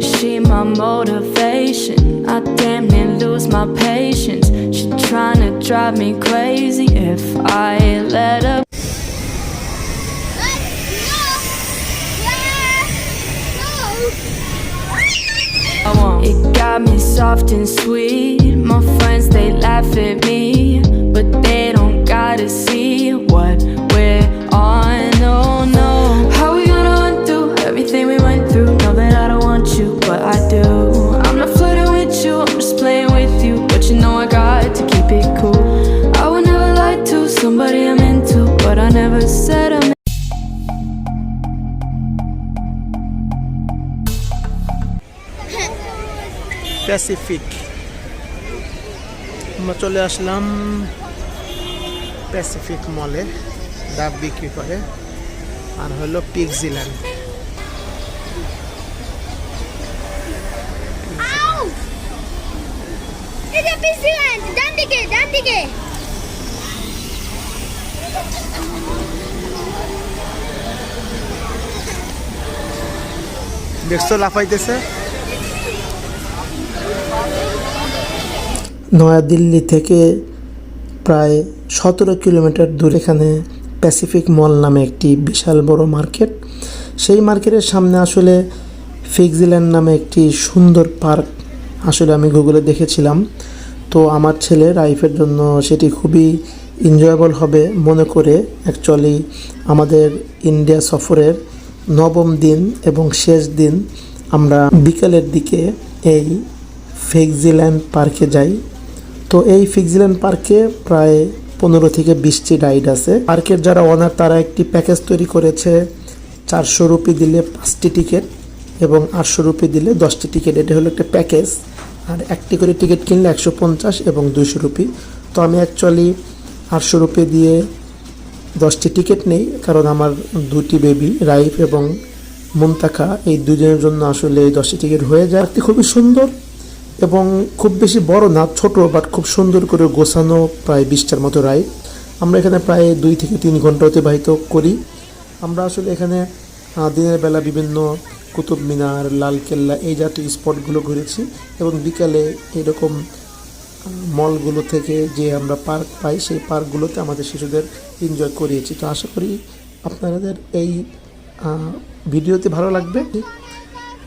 She my motivation. I damn near lose my patience. She tryna drive me crazy if I let her. It got me soft and sweet. Never Pacific আমরা চলে আসলাম Pacific মলে ডাব বিক্রি করে আর হলো পিকজিল্যান্ড এই ডান দিকে ডান দিকে। দেখছ লাফাইতেছে। নয়াদিল্লি থেকে প্রায় সতেরো কিলোমিটার দূরে এখানে প্যাসিফিক মল নামে একটি বিশাল বড় মার্কেট। সেই মার্কেটের সামনে আসলে ফিক্সিল্যান্ড নামে একটি সুন্দর পার্ক আসলে আমি গুগলে দেখেছিলাম। তো আমার ছেলে রাইফের জন্য সেটি খুবই এনজয়েবল হবে মনে করে। অ্যাকচুয়ালি আমাদের ইন্ডিয়া সফরের নবম দিন এবং শেষ দিন আমরা বিকালের দিকে এই ফিক্সিল্যান্ড পার্কে যাই। তো এই ফিক্সিল্যান্ড পার্কে প্রায় পনেরো থেকে বিশটি রাইড আছে। পার্কের যারা ওনার, তারা একটি প্যাকেজ তৈরি করেছে চারশো রুপি দিলে পাঁচটি টিকিট এবং আটশো রুপি দিলে দশটি টিকিট। এটা হলো একটা প্যাকেজ। আর একটি করে টিকিট কিনলে একশো পঞ্চাশ এবং দুইশো রুপি। তো আমি অ্যাকচুয়ালি আটশো রুপি দিয়ে দশটি টিকিট নেই, কারণ আমার দুটি বেবি, রাইফ এবং মুন্তাকা এই দুজনের জন্য আসলে এই দশটি টিকিট হয়ে যায়। খুবই সুন্দর এবং খুব বেশি বড় না, ছোট বাট খুব সুন্দর করে গোছানো, প্রায় বিশটার মতো রাইড আমরা এখানে প্রায় দুই থেকে তিন ঘণ্টা অতিবাহিত করি। আমরা আসলে এখানে দিনের বেলা বিভিন্ন কুতুব মিনার লালকেল্লা, এই জাতীয় স্পটগুলো ঘুরেছি এবং বিকালে এরকম মলগুলো থেকে যে আমরা পার্ক পাই, সেই পার্কগুলোতে আমাদের শিশুদের এনজয় করিয়েছি। তো আশা করি আপনাদের এই ভিডিওতে ভালো লাগবে।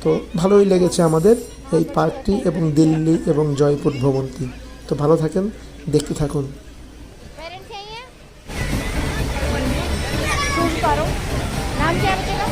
তো ভালোই লেগেছে আমাদের এই পার্কটি এবং দিল্লি এবং জয়পুর ভ্রমণটি। তো ভালো থাকেন, দেখতে থাকুন। নাম